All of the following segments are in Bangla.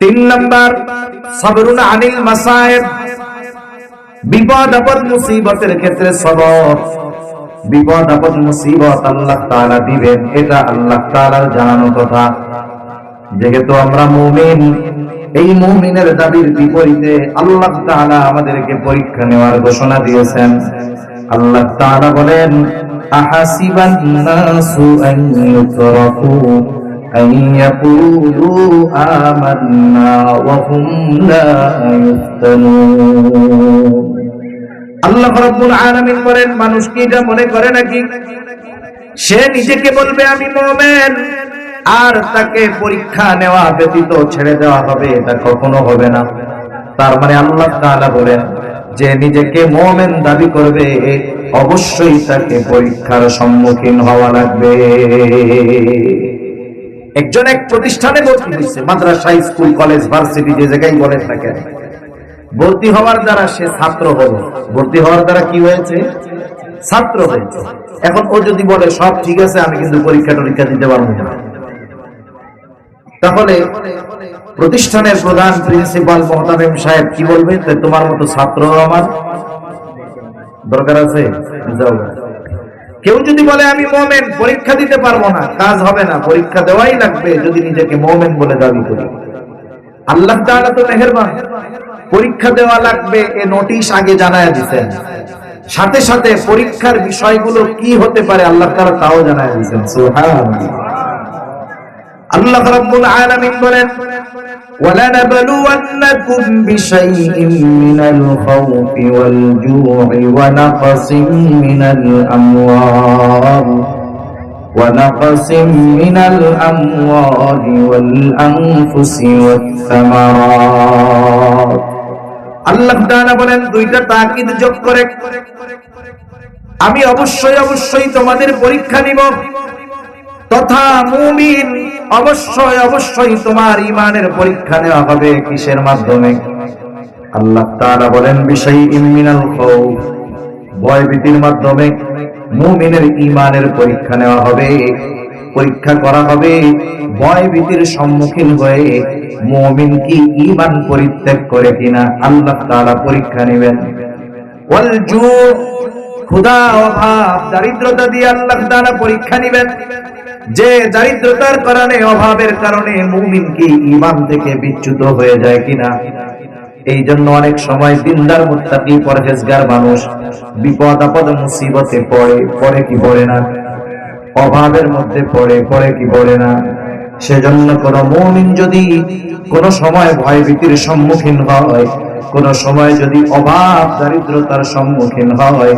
তিন নাম্বার আনিল মাসায়েব। বিপদ আপদ মুসিবতের ক্ষেত্রে সবর। বিপদ আপদ মুসিবত আল্লাহ দিবেন, এটা আল্লাহ জানানো কথা। যেহেতু আমরা মুমিন, এই মুমিনের দাবির বিপরীতে আল্লাহ আমাদেরকে পরীক্ষা নেওয়ার ঘোষণা দিয়েছেন। আল্লাহ বলেন, আহাসিবান নাসু আন ইউতরাকু ইয়াকুলু আমান্না ওয়া হুম লা ইফতানুন আল্লাহ রাব্বুল আলামিন বলেন, মানুষ কি এটা মনে করে নাকি? সে নিজেকে বলবে, আমি মুমিন। আর তাকে পরীক্ষা নেওয়া ব্যতীত ছেড়ে দেওয়া হবে, এটা কখনো হবে না। তার মানে আল্লাহ তাআলা বলেন, যে নিজেকে মুমিন দাবি করবে, অবশ্যই তাকে পরীক্ষার সম্মুখীন হওয়া লাগবে। একজন এক প্রতিষ্ঠানে ভর্তি হয়েছে। মাদ্রাসা, স্কুল, কলেজ, ভার্সিটি, যে জায়গায় বলে থাকেন ভর্তি হওয়ার দ্বারা সে ছাত্র হলো। ভর্তি হওয়ার দ্বারা কি হয়েছে? ছাত্র হয়েছে। এখন ও যদি বলে, সব ঠিক আছে, আমি কিন্তু পরীক্ষা টরীক্ষা দিতে পারব না। তাহলে প্রতিষ্ঠানের প্রধান প্রিন্সিপাল মহতামিম সাহেব কি বলবে? তোমার মতো ছাত্র আমার দরকার আছে। যাও। কেউ যদি বলে, আমি মোমেন, পরীক্ষা দিতে পারব না। কাজ হবে না, পরীক্ষা দেওয়াই লাগবে যদি নিজেকে মোমেন বলে দাবি করি। আল্লাহ তাআলা তো মেহেরবান। পরীক্ষা দেওয়া লাগবে, এ নোটিশ আগে জানায় দিতেন সাথে সাথে পরীক্ষার বিষয়গুলো কি হতে পারে, আল্লাহ তারা তাও জানায় দিতেন সুবহানাল্লাহ। আল্লাহ রাব্বুল আলামিন বলেন ولنبلونكم بشيء من الخوف والجوع ونقص من الأموال ونقص من الأموال والأنفس والثمرات আল্লাহ তাআলা বলেন দুইটা তাকিদ যোগ করে আমি অবশ্যই অবশ্যই তোমাদের পরীক্ষা নিব তথা মুমিন, অবশ্যই অবশ্যই তোমার ইমানের পরীক্ষা নেওয়া হবে কিসের মাধ্যমে? আল্লাহ বলেন বিষয় মাধ্যমে মুমিনের ইমানের পরীক্ষা নেওয়া হবে। পরীক্ষা করা হবে ভয় সম্মুখীন হয়ে মুমিন কি ইমান পরিত্যাগ করে কিনা, আল্লাহ তাআলা পরীক্ষা নেবেন। দারিদ্রতা দিয়ে আল্লাহ পরীক্ষা নেবেন। যে দারিদ্রতার কারণে, অভাবের কারণে মুমিন কি থেকে বিচ্যুত হয়ে যায় কিনা? এই জন্য অনেক সময় দিনদার পরহেজগার মানুষ বিপদ, আপদ, মুসিবতে পড়ে পড়ে কি পড়ে না? অভাবের মধ্যে পড়ে পড়ে কি পড়ে না? সেজন্য কোন মুমিন যদি কোন সময় ভয় ভীতির সম্মুখীন হয়, কোন সময় যদি অভাব দারিদ্রতার সম্মুখীন হয়,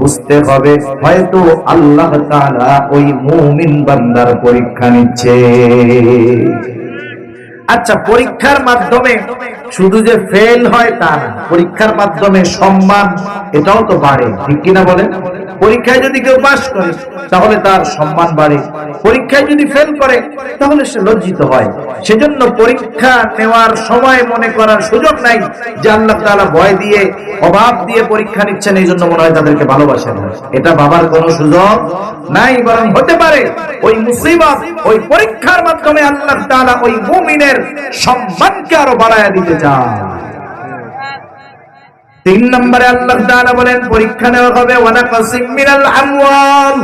বুঝতে হবে হয়তো আল্লাহ তাআলা ওই মুমিন বান্দার পরীক্ষা নিচ্ছে। আচ্ছা পরীক্ষার মাধ্যমে শুধু যে ফেল হয় তা না, পরীক্ষার মাধ্যমে সম্মান, এটাও তো বাড়ে, ঠিক কিনা বলেন? পরীক্ষায় যদি কেউ পাশ করে, তাহলে তার সম্মান বাড়ে। পরীক্ষায় যদি ফেল করে, তাহলে সে লজ্জিত হয়। সেজন্য পরীক্ষা নেওয়ার সময় মনে করার সুযোগ নাই যে আল্লাহ তাআলা ভয় দিয়ে, অভাব দিয়ে পরীক্ষা নিচ্ছেন এই জন্য মনে হয় তাদেরকে ভালোবাসেন এটা বাবার কোনো সুযোগ নাই, বরং হতে পারে ওই মুসিবত, ওই পরীক্ষার মাধ্যমে আল্লাহ তাআলা ওই মুমিনের সম্মানকে আরও বাড়ায়া দিতে চান। তিন নম্বরে আল্লাহ তাআলা বলেন, পরীক্ষা নেওয়া হবে, ওয়ালা কাসিম মিনাল আমওয়াল।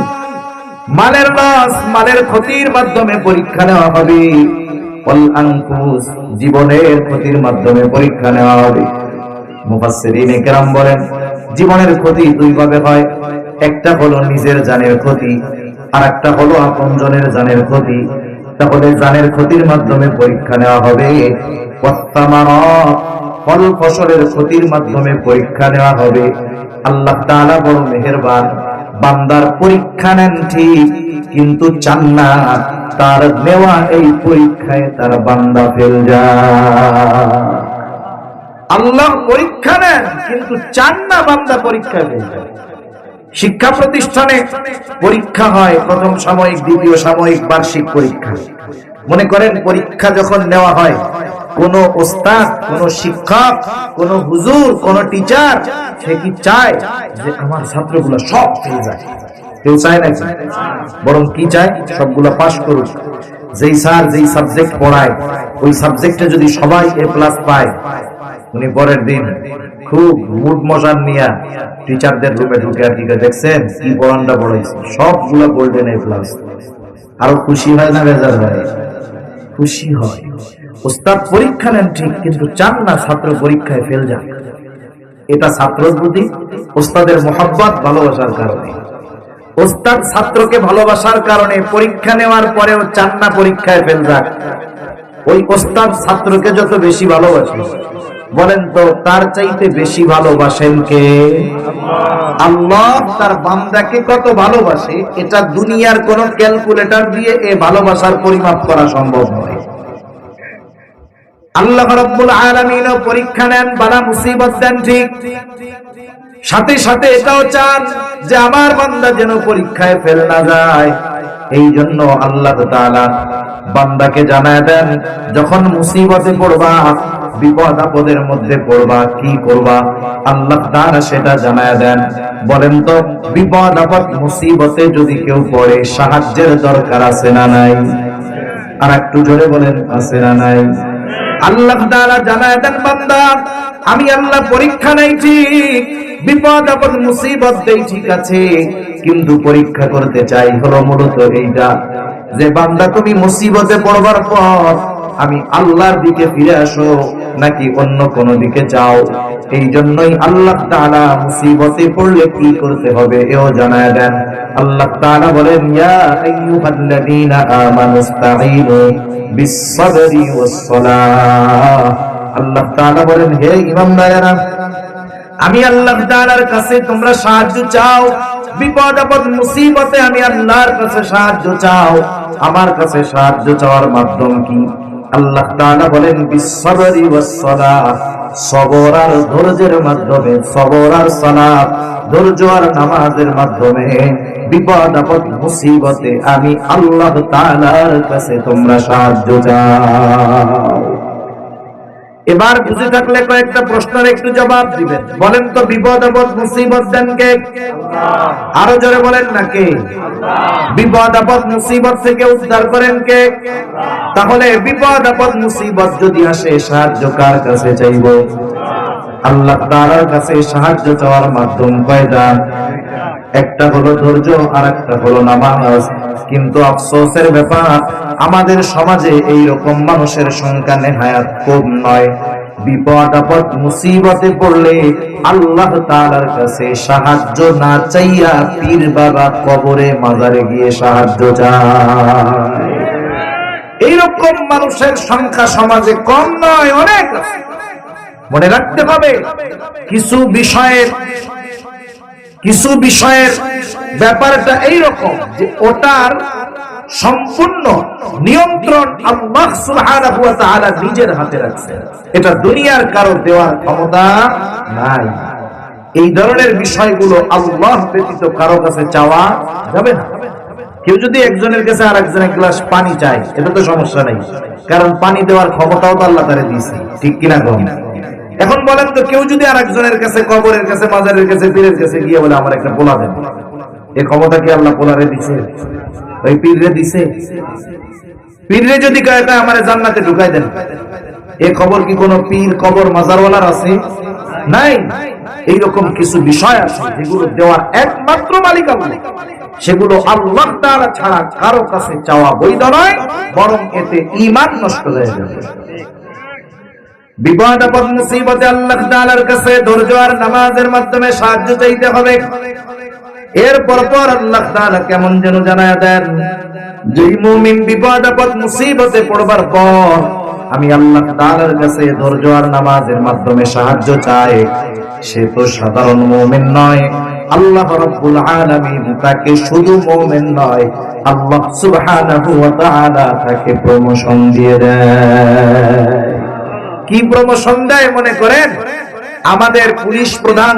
মালের লস, মালের ক্ষতির মাধ্যমে পরীক্ষা নেওয়া হবে। ওয়াল আনফুস, জীবনের ক্ষতির মাধ্যমে পরীক্ষা নেওয়া হবে। মুফাসসিরিন কেরাম বলেন, জীবনের ক্ষতি দুই ভাবে হয়। একটা হলো নিজের জানের ক্ষতি আর একটা হলো আপনজনের জানের ক্ষতি। তাহলে জানের ক্ষতির মাধ্যমে পরীক্ষা নেওয়া হবে। ফল ফসলের ক্ষতির মাধ্যমে পরীক্ষা নেওয়া হবে। আল্লাহ তাআলা বড় বান্দার পরীক্ষা নেন ঠিক, কিন্তু চান না, তার এই পরীক্ষায় তার বান্দা ফেল আল্লাহ পরীক্ষা নেন, কিন্তু চান না বান্দা পরীক্ষা ফেল শিক্ষা প্রতিষ্ঠানে পরীক্ষা হয়, প্রথম সাময়িক, দ্বিতীয় সাময়িক, বার্ষিক পরীক্ষা। মনে করেন, পরীক্ষা যখন নেওয়া হয়, কোন ওস্তাদ, কোন শিক্ষক, কোন হুজুর, কোন টিচার, সে কি চায় যে আমার ছাত্রগুলো সব ফেল যায়? কেউ চায় নাকি? বরং কি চায়? সবগুলো পাশ করুক। যেই স্যার যেই সাবজেক্ট পড়ায়, ওই সাবজেক্টে যদি সবাই এ প্লাস পায়, উনি পরের দিন খুব মুড মশান নিয়ে টিচারদের রুমে ঢুকে আর কি দেখছেন, কি পড়ানটা পড়াইছে। সবগুলো গোল্ডেন এ প্লাস আরও খুশি হয় না বেজার হয়? খুশি হয়। ওস্তাদ পরীক্ষা নেন ঠিক, কিন্তু চান না ছাত্র পরীক্ষায় ফেল যান। এটা ছাত্র প্রতি ওস্তাদের মোহাব্বত, ভালোবাসার কারণে। ওস্তাদ ছাত্রকে ভালোবাসার কারণে পরীক্ষা নেওয়ার পরেও চান না পরীক্ষায় ফেল যাক। ওই ওস্তাদ ছাত্রকে যত বেশি ভালোবাসে বলেন তো, তার চাইতে বেশি ভালোবাসেন কে? আল্লাহ তার বান্দাকে কত ভালোবাসে, এটা দুনিয়ার কোন ক্যালকুলেটর দিয়ে এ ভালোবাসার পরিমাপ করা সম্ভব নয়। আল্লাহ রব্বুল আলামিনও পরীক্ষা নেন, বালা মুসিবত দেন ঠিক। সাথে সাথে এটাও চান যে আমার বান্দা যেন পরীক্ষায় ফেল না যায়। এই জন্য আল্লাহ তাআলা বান্দাকে জানায় দেন, যখন মুসিবতে পড়বা বিপদ আপদের মধ্যে পড়বা, কি করবা? আল্লাহ তাআলা সেটা জানায় দেন। বলেন তো বিপদ আপদ মুসিবতে যদি কেউ পড়ে, সাহায্যের দরকার আছে না নাই? আর একটু জোরে বলেন, আছে না নাই? আল্লাহ তাআলা জানায় দেন, বান্দা, আমি আল্লাহ পরীক্ষা নাই, ঠিক। বিপদ আপদ মুসিবত দেই, ঠিক আছে। কিন্তু পরীক্ষা করতে চাই হলো মূলত এইটা, যে বান্দা তুমি মুসিবতে পড়বার পর আমি আল্লাহর দিকে ফিরে আসো, নাকি অন্য কোন দিকে যাও? এই জন্যই আল্লাহ তাআলা মুসিবতে পড়লে কি করতে হবে এও জানায় দেন। আল্লাহ তাআলা বলেন আল্লাহ বলেন, হে আমি আল্লাহ তাআলার কাছে তোমরা সাহায্য চাও। বিপদ, আপদ, মুসিবতে আমি আল্লাহর কাছে সাহায্য চাও। আমার কাছে সাহায্য চাওয়ার মাধ্যম কি? আল্লাহ তাআলা বলেন, বিসসাবরি ওয়াস-সালাহ সবর আর ধৈর্যের মাধ্যমে, সবর আর সালাত, ধৈর্য আর নামাজের মাধ্যমে। বিপদ, আপদ, মুসিবতে আমি আল্লাহ তাআলার কাছে তোমরা সাহায্য চাও এবার বুঝে থাকলে কয়েকটা প্রশ্নের একটু জবাব দিবেন। বলেন তো বিপদ আপদ মুসিবত দেন কে? আরও জোরে বলেন না কে? বিপদ আপদ মুসিবত থেকে উদ্ধার করেন কে? তাহলে বিপদ আপদ মুসিবত যদি আসে সাহায্য কার কাছে চাইব? আল্লাহ। তাআলার কাছে সাহায্য চাওয়ার মাধ্যম কয়টা? একটা হলো ধৈর্য আর একটা হলো নামাজ। কিন্তু আফসোসের ব্যাপার, আমাদের সমাজে এই রকম মানুষের সংখ্যা নেহায়াত কম নয়। বিপদ, আপদ, মুসিবতে পড়লে আল্লাহ তাআলার কাছে সাহায্য না চাইয়া পীর বাবা কবরে মাজারে গিয়ে সাহায্য চায়। এইরকম মানুষের সংখ্যা সমাজে কম নয়, অনেক মনে রাখতে হবে, কিছু বিষয়ের কিছু বিষয়ের ব্যাপারটা এইরকম যে ওটার সম্পূর্ণ নিয়ন্ত্রণ আল্লাহ সুবহানাহু ওয়া তাআলা নিজের হাতে রাখছে। এটা দুনিয়ার কারও দেওয়ার ক্ষমতা নাই। এই ধরনের বিষয়গুলো আল্লাহ ব্যতীত কারও কাছে চাওয়া যাবে না। কেউ যদি একজনের কাছে আর একজনের গ্লাস পানি চায়, এটা তো সমস্যা নেই। কারণ পানি দেওয়ার ক্ষমতাও তো আল্লাহ তারে দিয়েছে। ঠিক কিনা কম এখন বলেন তো, কেউ যদি আর একজনের কাছে, কবরের কাছে, মাজারের কাছে, পীরের কাছে গিয়ে বলে, আমার একটা পোলা দেন। এই ক্ষমতা কি আল্লাহ পোলারে দিছে? ওই পীররে দিছে? পীররে যদি কয় কয় আমার জান্নাতে ঢুকাই দেন। এ খবর কি কোন পীর, কবর, মাজারওয়ালার আছে? নাই। এইরকম কিছু বিষয় আছে যেগুলো দেওয়ার একমাত্র মালিক আল্লাহ। সেগুলো আল্লাহ তাআলা ছাড়া কারও কাছে চাওয়া বৈধ নয়, বরং এতে ঈমান নষ্ট হয়ে যাবে। বিপদ মুসিবতে আল্লাহ কাছে ধৈর্য আর নামাজের মাধ্যমে সাহায্য চাইতে হবে। আল্লাহ কেমন যেন দেন, যেই মুমিন বিপদ আপদ মুসিবতে পড়বার পর আমি আল্লাহ তাআলার কাছে ধৈর্য আর নামাজের মাধ্যমে সাহায্য চাই। সে তো সাধারণ মুমিন নয়। আল্লাহ রাব্বুল আলামিন তাকে শুধু মুমিন নয়, আল্লাহ সুবহানাহু ওয়া তাআলা তাকে প্রমোশন দিয়ে দেয় কি প্রমোশন দেয় মনে করেন? আমাদের পুলিশ প্রধান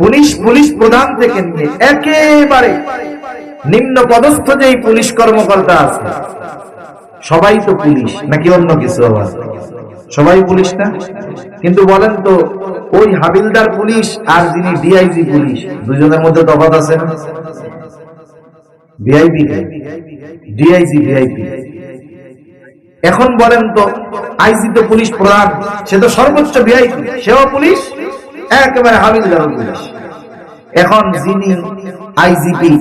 পুলিশ পুলিশ প্রধান থেকে নিয়ে একেবারে নিম্ন পদস্থ যেই পুলিশ কর্মকর্তা আছে, সবাই তো পুলিশ, নাকি অন্য কিছু আবার? সবাই পুলিশ না? কিন্তু বলেন তো, ওই হাবিলদার পুলিশ আর যিনি ডিআইজি পুলিশ, দুজনের মধ্যে তফাৎ আছে ডিআইজি ভিআইপি এখন বলেন তো আইজি তো পুলিশ প্রধান, সে তো সর্বোচ্চ ভিআইপি সেও পুলিশ? একেবারে হাবিলদার পুলিশ। এখন যিনি আইজিপি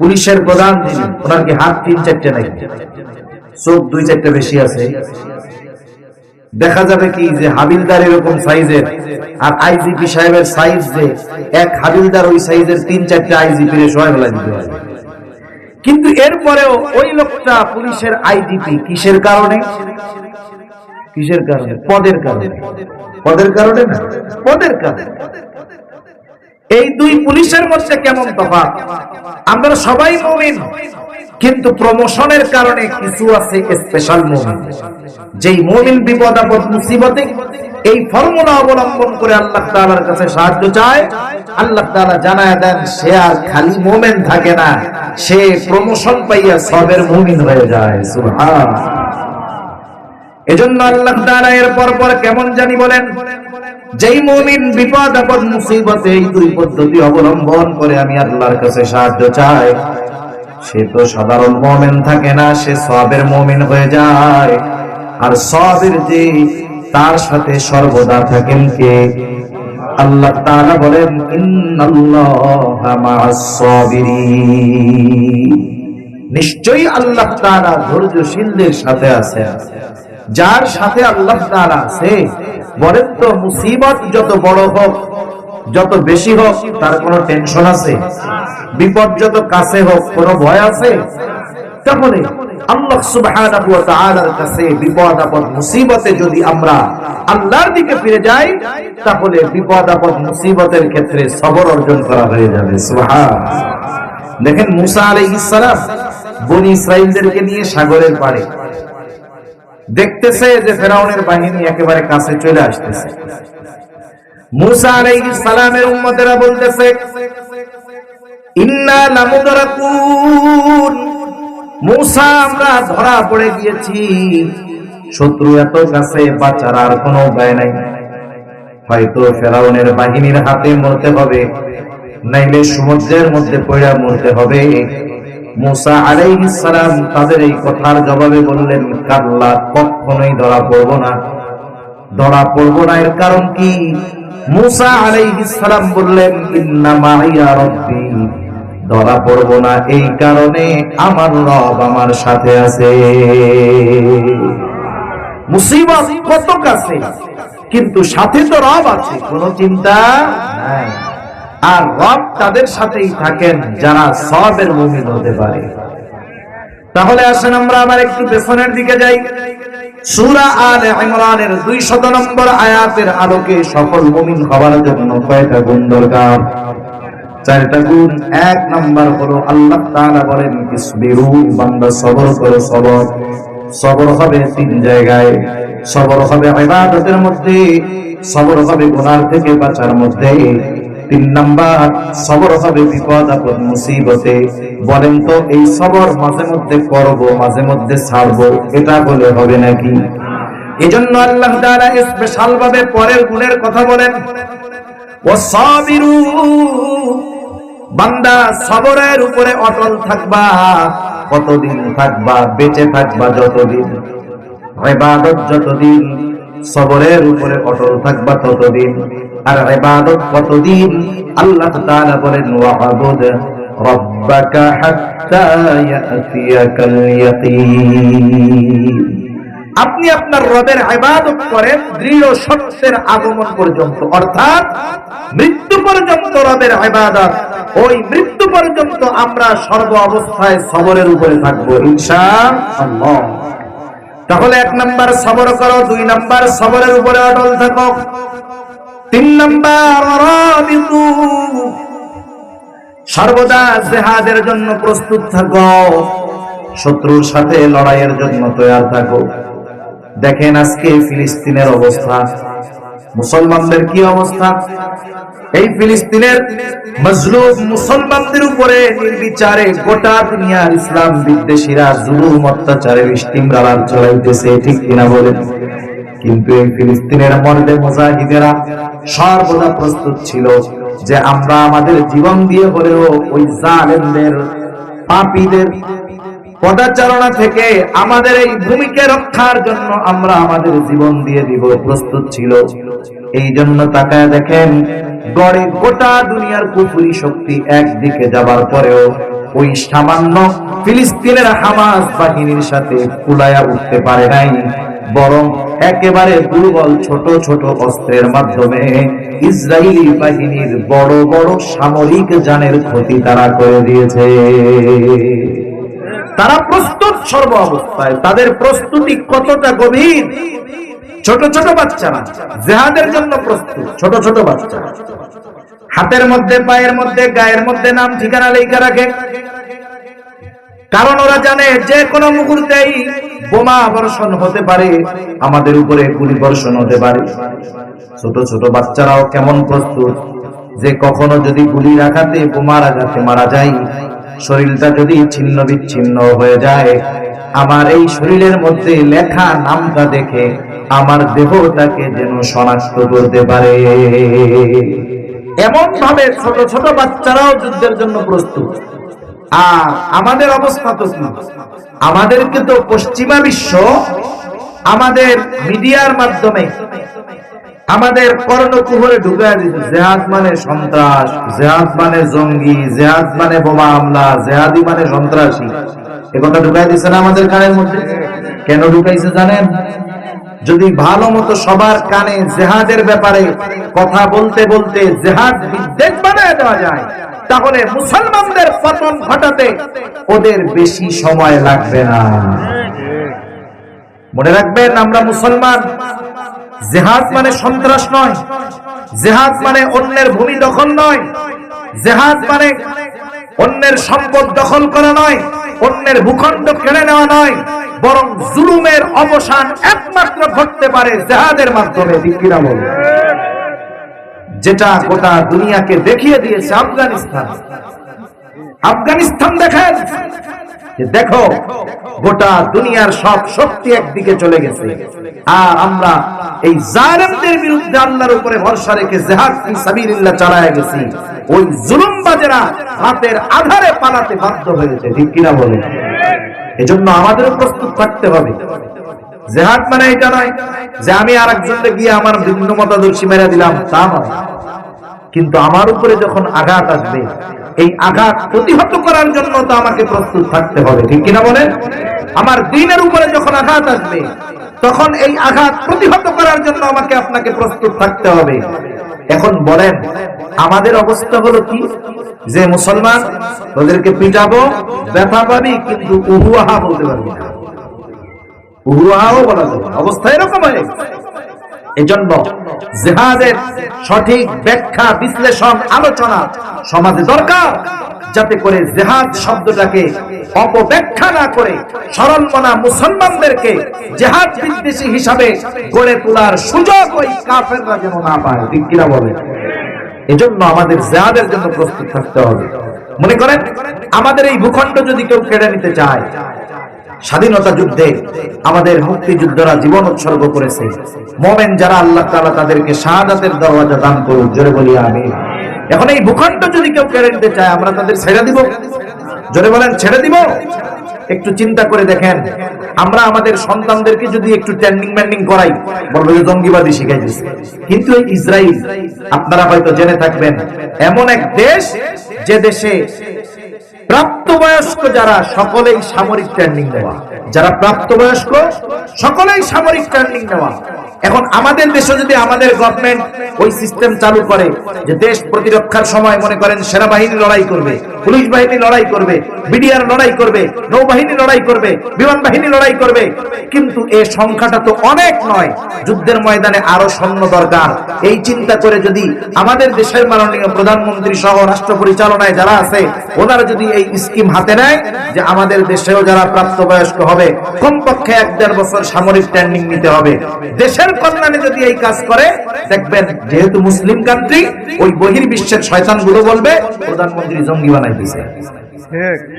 পুলিশের প্রধান যিনি, ওনার কি হাত তিন চারটে নাকি চোখ দুই চারটে বেশি আছে। দেখা যাবে কি যে হাবিলদার এরকম সাইজের, আর আইজিপি সাহেবের সাইজ যে এক হাবিলদার ওই সাইজের তিন চারটে আইজিপি রে বেলা দিতে পারবে কিন্তু এরপরেও ওই লোকটা পুলিশের আইডিপি কিসের কারণে? কিসের কারণে? পদের কারণে। পদের কারণে না? পদের কারণে। এই দুই পুলিশের মধ্যে কেমন তফাৎ? আমরা সবাই মুমিন। কিন্তু প্রমোশনের কারণে কিছু আছে স্পেশাল মুমিন যেই মুমিন বিপদ আপদ মুসিবতে এই ফর্মুলা অবলম্বন করে আল্লাহ তাআলার কাছে সাহায্য চায়। আল্লাহ তাআলা জানায় দেন, সে আর খালি মুমিন থাকে না। সে প্রমোশন পাইয়া সবের মুমিন হয়ে যায়। সুবহান। এজন্য আল্লাহ তাআলা এর পর পর কেমন জানি বলেন, যেই মুমিন বিপদ আপদ মুসিবতে এই দুই পদ্ধতি অবলম্বন করে আমি আল্লাহর কাছে সাহায্য চাই। সে তো সাধারণ মুমিন থাকে না, সে সবের মুমিন হয়ে যায়। আর সবের যে তার সাথে সর্বদা থাকেন কে? আল্লাহ তাআলা বলেন নিশ্চয়ই আল্লাহ তাআলা ধৈর্যশীলদের সাথে আছে। যার সাথে আল্লাহ তাআলা আছে, বলেন তো, মুসিবত যত বড় হোক যত বেশি হোক, তার কোনো টেনশন আছে? বিপদ যত কাছে হোক, কোনো ভয় আছে? ক্ষেত্রে সবর অর্জন করা হয়ে যাবে। দেখেন বনি ইসরাইলদেরকে নিয়ে সাগরের পাড়ে দেখতেছে যে ফেরাউনের বাহিনী একেবারে কাছে চলে আসতেছে। মুসা আলাইহিস সালামের উম্মতেরা বলতেছে, ইন্না মুসা, আমরা ধরা পড়ে গিয়েছি। শত্রু এত কাছে বাঁচার আর কোনো উপায় নাই। হয়তো ফেরাউনের বাহিনীর হাতে মরতে হবে, নাইলে সমুদ্রের মধ্যে পড়া মরতে হবে। মুসা আলাইহিস সালাম তাদের এই কথার জবাবে বললেন, কাল্লা, কখনোই ধরা পড়ব না। ধরা পড়ব না এর কারণ কি? মুসা সালাম বললেন, ইন্না মাইয়া রব্বি। ধরা পড়ব না, এই কারণে আমার রব আমার সাথে আছে। মুসিবত কত কাছে, কিন্তু সাথে তো রব আছে, কোনো চিন্তা আর রব তাদের সাথেই থাকেন, যারা সবের মুমিন হতে পারে। তাহলে আসেন আমরা আবার একটু পেছনের দিকে যাই। সূরা আলে ইমরানের 200 নম্বর আয়াতের আলোকে সকল মুমিন হওয়ার জন্য কয়টা গুণ দরকার? চারটা গুণ। এক নাম্বার হলো আল্লাহ তাআলা বলেন, ইসবিরু, বান্দা সবর করো সবর। সবর হবে তিন জায়গায়। সবর হবে ইবাদতের মধ্যে, সবর হবে গুনাহ থেকে বাঁচার মধ্যে। তিন নাম্বার, সবর হবে বিপদ আপদ মুসিবতে। বলেন তো, এই সবর মাঝে মধ্যে করব, মাঝে মধ্যে ছাড়বো, এটা বলে হবে নাকি? এজন্য আল্লাহ তাআলা স্পেশাল ভাবে পরের গুণের কথা বলেন। ওয়াসাবিরু, বান্দা সবরের উপরে অটল থাকবা, কতদিন থাকবা, বেঁচে থাকবা যতদিন ইবাদত যতদিন সবরের উপরে অটল থাকবা ততদিন। আর ইবাদত কতদিন? আল্লাহ তাআলা বলেন ওয়াবুদ রাব্বাকা হাত্তা ইয়াতিয়াকাল ইয়াকিন। আপনি আপনার রবের ইবাদত করেন, দৃঢ় সত্যের আগমন পর্যন্ত। অর্থাৎ মৃত্যু পর্যন্ত রবের ইবাদত। ওই মৃত্যু পর্যন্ত আমরা সর্ব অবস্থায় সবরের উপরে থাকব, ইনশাআল্লাহ। তাহলে এক নাম্বার সবর করো, দুই নাম্বার সবরের উপরে অটল থাকো। তিন নাম্বার সর্বদা জেহাদের জন্য প্রস্তুত থাকো। শত্রুর সাথে লড়াইয়ের জন্য তৈরি থাকো। দেখেন আজকে ফিলিস্তিনের অবস্থা। মুসলমানদের কি অবস্থা? এই ফিলিস্তিনের মজলুম মুসলমানদের উপরে নির্বিচারে গোটা দুনিয়ার ইসলাম বিদ্বেষীরা জুলুম অত্যাচারের স্টিমরালার চলাইতেছে, ঠিক কিনা বলেন? কিন্তু এই ফিলিস্তিনের মর্দে মুজাহিদেরা সর্বদা প্রস্তুত ছিল যে আমরা আমাদের জীবন দিয়ে হলেও ওই জালেমদের, পাপীদের পদাচারণা থেকে আমাদের এই ভূমিকে রক্ষার জন্য আমরা আমাদের জীবন দিয়ে দিব, প্রস্তুত ছিল। এই জন্য তাকায় দেখেন, গড়ে গোটা দুনিয়ার কুফুরি শক্তি একদিকে যাবার পরেও ওই সামান্য ফিলিস্তিনের হামাস বাহিনীর সাথে কুলায়া উঠতে পারে নাই, বরং একেবারে দুর্বল ছোট ছোট অস্ত্রের মাধ্যমে ইসরায়েলি বাহিনীর বড় বড় সামরিক যানের ক্ষতি তারা করে দিয়েছে। তারা প্রস্তুত সর্ব অবস্থায় তাদের প্রস্তুতি কতটা গভীর? ছোট ছোট বাচ্চারা, জেহাদের জন্য প্রস্তুত, ছোট ছোট বাচ্চা হাতের মধ্যে, পায়ের মধ্যে, গায়ের মধ্যে নাম, ঠিকানা লেখা রাখে। কারণ ওরা জানে, যে কোনো মুহূর্তেই বোমা বর্ষণ হতে পারে, আমাদের উপরে গুলি বর্ষণ হতে পারে। ছোট ছোট বাচ্চারাও কেমন প্রস্তুত? যে কখনো যদি গুলির আঘাতে বোমার আঘাতে মারা যায়। শরীরটা যদি ছিন্ন বিচ্ছিন্ন হয়ে যায়, আমার এই শরীরের মধ্যে লেখা নামটা দেখে আমার দেহটাকে যেন শনাক্ত করতে পারে। এমন ভাবে ছোট ছোট বাচ্চারাও যুদ্ধের জন্য প্রস্তুত। আর আমাদের অবস্থা তো আমাদেরকে তো পশ্চিমা বিশ্ব আমাদের মিডিয়ার মাধ্যমে আমাদের কর্ণকুহরে ঢুকাই দিচ্ছে জেহাদ মানে সন্ত্রাস, জেহাদ মানে জঙ্গি, জেহাদ মানে বোমা হামলা, জেহাদি মানে সন্ত্রাসী। এ কথা ঢুকাই দিচ্ছে না আমাদের কানের মধ্যে? কেন ঢুকাইছে জানেন? যদি ভালো মতো সবার কানে জেহাদের ব্যাপারে কথা বলতে বলতে জেহাদ বিদ্বেষ বানায় দেওয়া যায়, তাহলে মুসলমানদের পতন ঘটাতে ওদের বেশি সময় লাগবে না। মনে রাখবেন, আমরা মুসলমান জেহাদ মানে সন্ত্রাস নয়। জেহাদ মানে অন্যের ভূমি দখল নয়। জেহাদ মানে অন্যের সম্পদ দখল করা নয়, অন্যের ভূখণ্ড কেড়ে নেওয়া নয়, বরং জুলুমের অবসান একমাত্র ঘটতে পারে জেহাদের মাধ্যমে। কিনা যেটা গোটা দুনিয়াকে দেখিয়ে দিয়েছে আফগানিস্তান। আফগানিস্তান দেখেন দেখো, গোটা দুনিয়ার সব শক্তি একদিকে চলে গেছে। আর আমরা এই জালেমদের বিরুদ্ধে আল্লাহর উপরে ভরসা রেখে জেহাদ সাবিলিল্লাহ চালায় গেছি। ওই জুলুমবাজেরা রাতের আধারে পালাতে বাধ্য হয়েছে, ঠিক কিনা বলে এজন্য আমাদেরও প্রস্তুত থাকতে হবে। জেহাদ মানে এটা নয় যে আমি আর একজনকে গিয়ে আমার ভিন্ন মতাদর্শী মেরে দিলাম, তা নয়। কিন্তু আমার উপরে যখন আঘাত আসবে এই আঘাত প্রতিহত করার জন্য তো আমাকে প্রস্তুত থাকতে হবে, ঠিক কিনা বলেন? আমার দিনের উপরে যখন আঘাত আসবে, তখন এই আঘাত প্রতিহত করার জন্য আমাকে আপনাকে প্রস্তুত থাকতে হবে। এখন বলেন, আমাদের অবস্থা হলো কি? যে মুসলমান, ওদেরকে পিটাবো, ব্যথা পাবি, কিন্তু উহুয়াহা বলতে পারবি না। উহুয়াহাও বলা যাবে অবস্থা এরকম হয়ে। এজন্য জেহাদের সঠিক ব্যাখ্যা, বিশ্লেষণ, আলোচনা সমাজে দরকার। যাতে করে জেহাদ শব্দটাকে অপব্যাখ্যা না করে সরল মনা মুসলমানদেরকে জেহাদ বিদ্বেষী হিসাবে গড়ে তোলার সুযোগ ওই কাফেররা যেন না পায়। কিনা বলে এজন্য আমাদের জেহাদের জন্য প্রস্তুত থাকতে হবে। মনে করেন, আমাদের এই ভূখণ্ড যদি কেউ কেড়ে নিতে চায় স্বাধীনতা যুদ্ধে আমাদের মুক্তিযুদ্ধরা জীবন উৎসর্গ করেছে। মোমেন যারা আল্লাহ তাআলা তাদেরকে শাহাদাতের দরওয়াজা দান করুক, জোরে বলি আমি এখন এই ভূখণ্ড যদি কেউ কেড়ে নিতে চায়, আমরা তাদের ছেড়ে দিব। জোরে বলেন, ছেড়ে দিব? একটু চিন্তা করে দেখেন, আমরা আমাদের সন্তানদেরকে যদি একটু ট্যান্ডিং ম্যান্ডিং করাই, বলব যে জঙ্গিবাদী শিখাই দিচ্ছে কিন্তু ইসরায়েল আপনারা হয়তো জেনে থাকবেন, এমন এক দেশ যে দেশে প্রাপ্তবয়স্ক যারা সকলেই সামরিক ট্রেনিং দেওয়া যারা প্রাপ্তবয়স্ক সকলেই সামরিক ট্রেনিং নেওয়া। এখন আমাদের দেশে যদি আমাদের গভর্নমেন্ট ওই সিস্টেম চালু করে, যে দেশ প্রতিরক্ষার সময় মনে করেন সেনাবাহিনী লড়াই করবে, পুলিশ বাহিনী লড়াই করবে, বিডিআর লড়াই করবে, নৌবাহিনী লড়াই করবে, বিমান বাহিনী লড়াই করবে, কিন্তু এ সংখ্যাটা তো অনেক নয়। যুদ্ধের ময়দানে আরও সৈন্য দরকার। এই চিন্তা করে যদি আমাদের দেশের মাননীয় প্রধানমন্ত্রী সহ রাষ্ট্র পরিচালনায় যারা আছে, ওনারা যদি এই স্কিম হাতে নেয়, যে আমাদের দেশেও যারা প্রাপ্তবয়স্ক হবে, কমপক্ষে এক দেড় বছর সামরিক ট্রেনিং নিতে হবে। দেশের কল্যাণে যদি এই কাজ করে, দেখবেন যেহেতু মুসলিম কান্ট্রি ওই বহির্বিশ্বের শয়তানগুলো বলবে, প্রধানমন্ত্রী জঙ্গি বানাই দিছে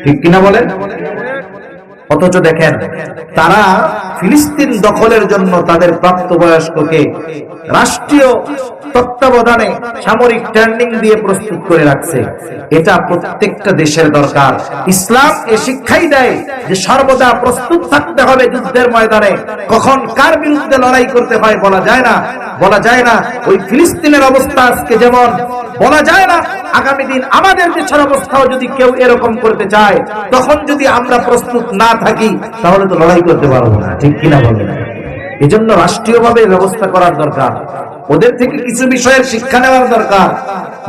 ঠিক কিনা বলেন? অথচ দেখেন, তারা ফিলিস্তিন দখলের জন্য তাদের প্রাপ্তবয়স্ককে রাষ্ট্রীয় তত্ত্বাবধানে সামরিক ট্রেনিং দিয়ে প্রস্তুত করে রাখছে। এটা প্রত্যেকটা দেশের দরকার। ইসলাম এ শিক্ষাই দেয় যে সর্বদা প্রস্তুত থাকতে হবে যুদ্ধের ময়দানে। কখন কার বিরুদ্ধে লড়াই করতে হয় বলা যায় না। বলা যায় না, ওই ফিলিস্তিনের অবস্থা আজকে যেমন। বলা যায় না, আগামী দিন আমাদের দেশের অবস্থাও যদি কেউ এরকম করতে চায়, তখন যদি আমরা প্রস্তুত না থাকি, তাহলে তো লড়াই করতে পারব না। ঠিক কিনা বলেন? এজন্য রাষ্ট্রীয়ভাবে ব্যবস্থা করার দরকার। ওদের থেকে কিছু বিষয়ের শিক্ষা নেওয়ার দরকার।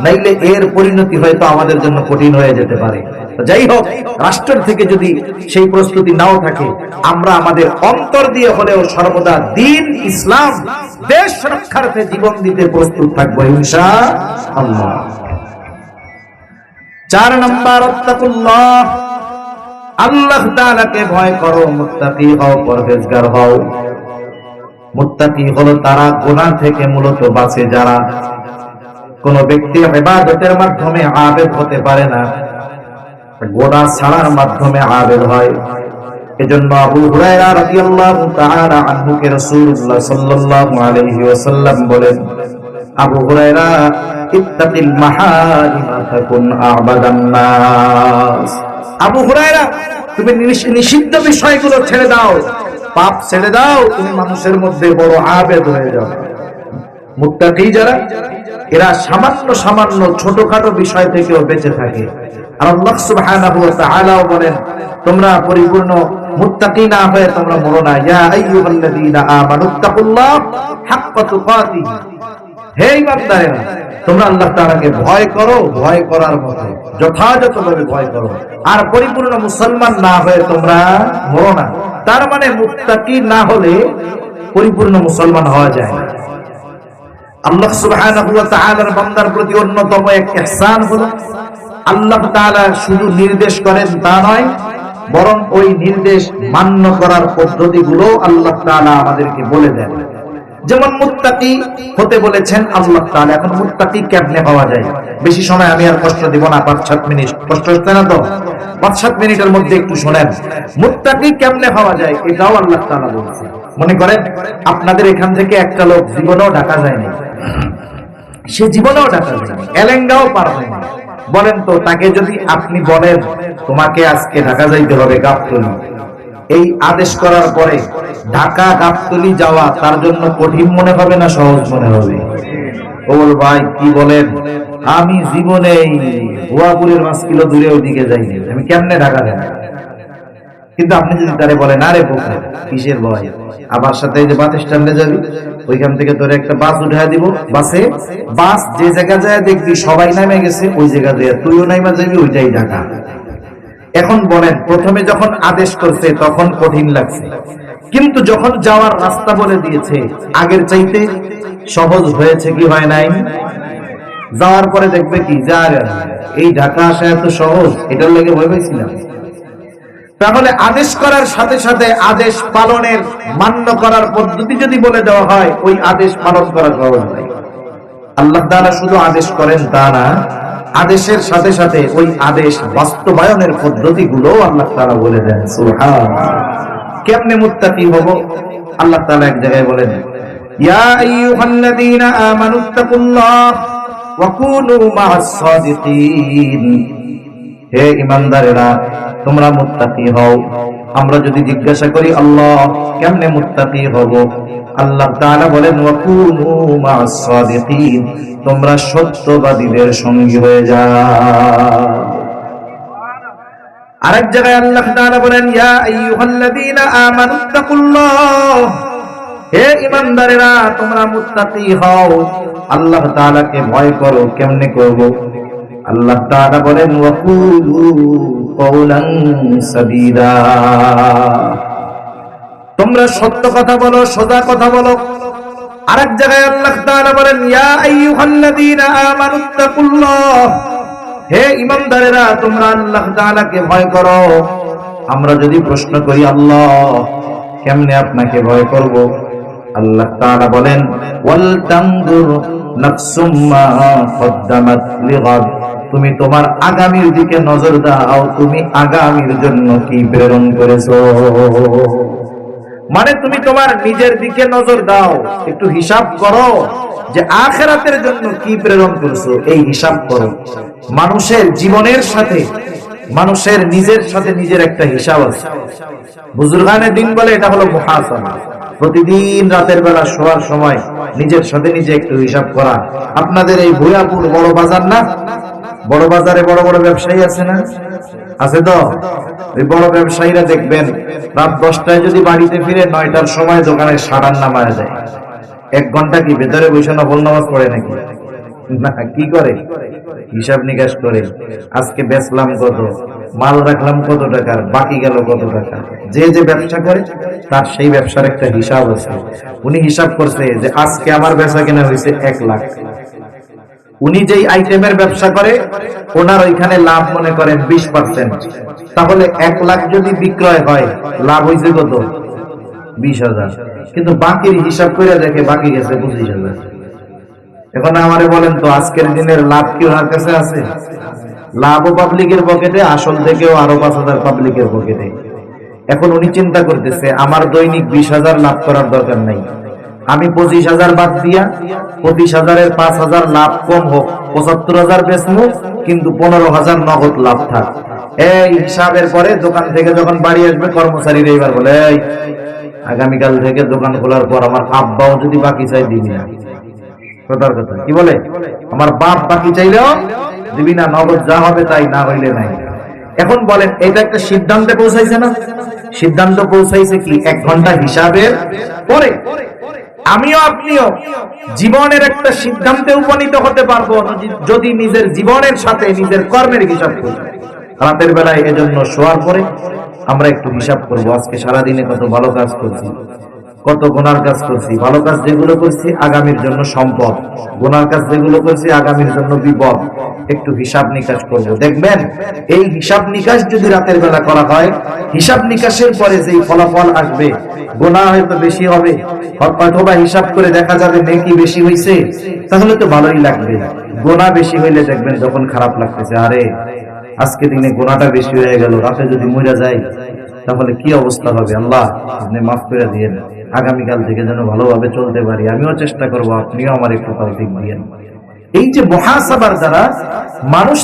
নাইলে এর পরিণতি হয়তো আমাদের জন্য কঠিন হয়ে যেতে পারে। যাই হোক রাষ্ট্রের থেকে যদি সেই প্রস্তুতি নাও থাকে, আমরা আমাদের অন্তর দিয়ে হলেও সর্বদা দিন ইসলাম, দেশ রক্ষার্থে জীবন দিতে প্রস্তুত থাকব ইনশা আল্লাহ চার নম্বর আল্লাহ তাআলাকে ভয় করো, মুত্তাকি হও, পরহেজগার হও। মুত্তাকি হলো তারা গুনাহ থেকে মূলত বাঁচে, যারা কোন ব্যক্তি ইবাদতের মাধ্যমে আবেদ হতে পারে না। গোনা ছাড়ার মাধ্যমে আবেদ হয়। এজন্য আবু হুরায়রা রাদিয়াল্লাহু তাআলা আনহু কে রাসূলুল্লাহ সাল্লাল্লাহু আলাইহি ওয়াসাল্লাম বলেন, আবু হুরায়রা, ইত্তাকিল মাহারিমা তাকুন আবাদান নাস। আবু হুরায়রা, তুমি নিষিদ্ধ বিষয়গুলো ছেড়ে দাও। পাপ ছেড়ে দাও, তুমি মানুষের মধ্যে বড় আবেদ হয়ে যাও মুক্তাকি যারা, এরা সামান্য সামান্য ছোটখাটো বিষয় থেকেও বেঁচে থাকে। আল্লাহ তোমরা পরিপূর্ণ না তোমরা মরো না। আল্লাহ মানে পরিপূর্ণ মুসলমান হওয়া যায় আল্লাহ সুবহানাহু প্রতি অন্যতম এক ইহসান হলো, আল্লাহ শুধু নির্দেশ করেন তা নয়, বরং ওই নির্দেশ মান্য করার পদ্ধতিগুলো আল্লাহ তাআলা আমাদেরকে বলে দেন। যেমন মুত্তাকি হতে বলেছেন আল্লাহ তাআলা। এখন মুত্তাকি কেমনে পাওয়া যায়? বেশি সময় আমি আর কষ্ট দিব না, পাঁচ, সাত মিনিট। কষ্ট হচ্ছে না তো? পাঁচ, সাত মিনিটের মধ্যে একটু শোনেন। মুত্তাকি কেমনে পাওয়া যায় এটাও আল্লাহ তাআলা বলছে। মনে করেন, আপনাদের এখান থেকে একটা লোক জীবনেও ডাকা যায়নি। সে জীবনেও ডাকা যায়নি। এলেঙ্গাও পার হয়নি। বলেন তো, তাকে যদি আপনি বলেন, তোমাকে আজকে ঢাকা যাইতে হবে, গাফ এই আদেশ করার পরে ঢাকা গাবতলি যাওয়া তার জন্য কঠিন মনে হবে না সহজ মনে হবে? ওর ভাই, কি বলেন? আমি জীবনে এই হুয়াপুরের পাঁচ কিলো দূরে ওইদিকে যাইনি। আমি কেমনে ঢাকা যাই কিন্তু আপনি যদি তারে বলেন, আরে বোকা কিসের ভয়? আবার সাথে যে বাস স্ট্যান্ডে যাবি, ওইখান থেকে তোর একটা বাস উঠে দিব। বাসে বাস যে জায়গা যায় দেখবি সবাই নামে গেছে, ওই জায়গা দিয়ে তুইও নাইমা যাবি, ওইটাই ঢাকা। এখন বলেন, প্রথমে যখন আদেশ করছে, তখন কঠিন লাগছে। কিন্তু যখন যাওয়ার রাস্তা বলে দিয়েছে, আগের চাইতে সহজ হয়েছে কি হয় নাই? যাওয়ার পরে দেখবে কি? যা এই ঢাকা আসা এত সহজ, এটার লেগে ভয় পাইছিলাম তাহলে আদেশ করার সাথে সাথে আদেশ পালনের মান্য করার পদ্ধতি যদি বলে দেওয়া হয়, ওই আদেশ পালন করা সহজ নয় আল্লাহ তাআলা শুধু আদেশ করেন তা না আদেশের সাথে সাথে ওই আদেশ বাস্তবায়নের পদ্ধতিগুলো আল্লাহ তাআলা বলে দেন কেমনে মুত্তাকি হব? আল্লাহ তাআলা এক জায়গায় মা'আস সাদিকিন। হে ইমানদারেরা তোমরা মুত্তাকি হও। আমরা যদি জিজ্ঞাসা করি, আল্লাহ, কেমনে মুত্তাকি হব? আল্লাহ তাআলা বলেন তোমরা সত্যবাদীদের সঙ্গী হয়ে যাও। আরেক জায়গায় আল্লাহ তাআলা বলেন হে ইমানদারেরা তোমরা মুত্তাকি হও। আল্লাহ তাআলাকে ভয় করো, কেমনে করব? আল্লাহ তাআলা বলেন কওলান তোমরা সত্য কথা বলো, সোজা কথা বলো। আরেক জায়গায় আল্লাহ তাআলা বলেন, ইয়া আইয়ুহাল্লাযীনা আমানুত্তাকুল্লাহ হে ইমানদারেরা, তোমরা আল্লাহ তাআলাকে ভয় করো। আমরা যদি প্রশ্ন করি, আল্লাহ, কেমনে আপনাকে ভয় করব? আল্লাহ তাআলা বলেন, ওয়াল তানজুর নাফসুম মা কদ্দামাত লিগাদ। তুমি তোমার আগামীর দিকে নজর দাও, তুমি আগামীর জন্য কি প্রেরণ করেছ? মানে তুমি তোমার নিজের দিকে নজর দাও, একটু হিসাব করো যে আখেরাতের জন্য কি প্রেরণ করছ, এই হিসাব করো। মানুষের জীবনের সাথে, মানুষের নিজের সাথে নিজের একটা হিসাব আছে। বুজুর্গানের দিন বলে এটা হলো মহাসনা। প্রতিদিন রাতের বেলা শোয়ার সময় নিজের সাথে নিজে একটু হিসাব করা। আপনাদের এই ভুয়াপুর বড় বাজার না? বড় বাজারে বড় বড় ব্যবসায়ী আছে না? আছে তো? ওই বড় ব্যবসায়ীরা দেখবেন, রাত দশটায় যদি বাড়িতে ফিরে নয়টার সময় দোকানে সাড়ান নামায় যায় এক ঘণ্টা কি ভেতরে বসে নফল নামাজ পড়ে নাকি? না, কি করে? হিসাব নিকাশ করে, আজকে বেচলাম কত, মাল রাখলাম কত টাকার বাকি গেল কত টাকা? যে যে ব্যবসা করে, তার সেই ব্যবসার একটা হিসাব আছে। উনি হিসাব করছে যে আজকে আমার বেচা কেনা হয়েছে এক লাখ। উনি যেই আইটেমের ব্যবসা করে, ওনার ওইখানে লাভ মনে করেন বিশ পার্সেন্ট তাহলে এক লাখ যদি বিক্রয় হয়, লাভ হয়েছে কত? বিশ হাজার। কিন্তু বাকির হিসাব করে দেখে বাকি গেছে পঁচিশ হাজার। এখন আমারে বলেন তো, আজকের দিনের লাভ কি ওনার কাছে আছে? লাভও পাবলিকের পকেটে আসল থেকেও আরও পাঁচ হাজার পাবলিকের পকেটে এখন উনি চিন্তা করতেছে, আমার দৈনিক বিশ হাজার লাভ করার দরকার নাই। আমি পঁচিশ হাজার বাদ দিয়া পঁচিশ হাজারের পাঁচ হাজার লাভ কম হোক, পঁচাত্তর হাজার বেচমু, কিন্তু পনেরো হাজার নগদ লাভ থাক। এই হিসাবের পরে দোকান থেকে যখন বাড়ি আসবে, কর্মচারীরা এবার বলে, এই, আগামীকাল থেকে দোকান খোলার পর আমার আব্বাও যদি বাকি চাই দিবি না। কথার কথা। কি বলে? আমার বাপ বাকি চাইলেও দিবি না, নগদ যা হবে তাই না হইলে নাই। এখন বলেন, এটা একটা সিদ্ধান্তে পৌঁছাইছে না? সিদ্ধান্ত পৌঁছাইছে কি? এক ঘণ্টা হিসাবের পরে। আমিও আপনিও জীবনের একটা সিদ্ধান্তে উপনীত হতে পারব যদি নিজের জীবনের সাথে নিজের কর্মের হিসাব করি। রাতের বেলায় এজন্য শোয়ার পরে আমরা একটু হিসাব করব। আজকে সারাদিনে কত ভালো কাজ করছি। কত গোনার কাজ করছি? ভালো কাজ যেগুলো করছি আগামীর জন্য সম্পদ। গোনার কাজ যেগুলো করছি আগামীর জন্য বিপদ। একটু হিসাব নিকাশ করব। দেখবেন, এই হিসাব নিকাশ যদি রাতের বেলা করা হয়, হিসাব নিকাশের পরে যেই ফলাফল আসবে গোনা হয়তো বেশি হবে। অথবা হিসাব করে দেখা যাবে নেকি বেশি হয়েছে তাহলে তো ভালোই লাগবে। গোনা বেশি হইলে দেখবেন যখন খারাপ লাগতেছে। আরে, আজকে দিনে গোনাটা বেশি হয়ে গেল, রাতে যদি মরে যায়, তাহলে কি অবস্থা হবে? আল্লাহ, আপনি মাফ করে দিয়ে দিয়েন আগামীকাল থেকে যেন ভালোভাবে চলতে পারি। আমিও চেষ্টা করব, আপনিও আমার একটু তৌফিক এই যে মহাসাবার দ্বারা মানুষ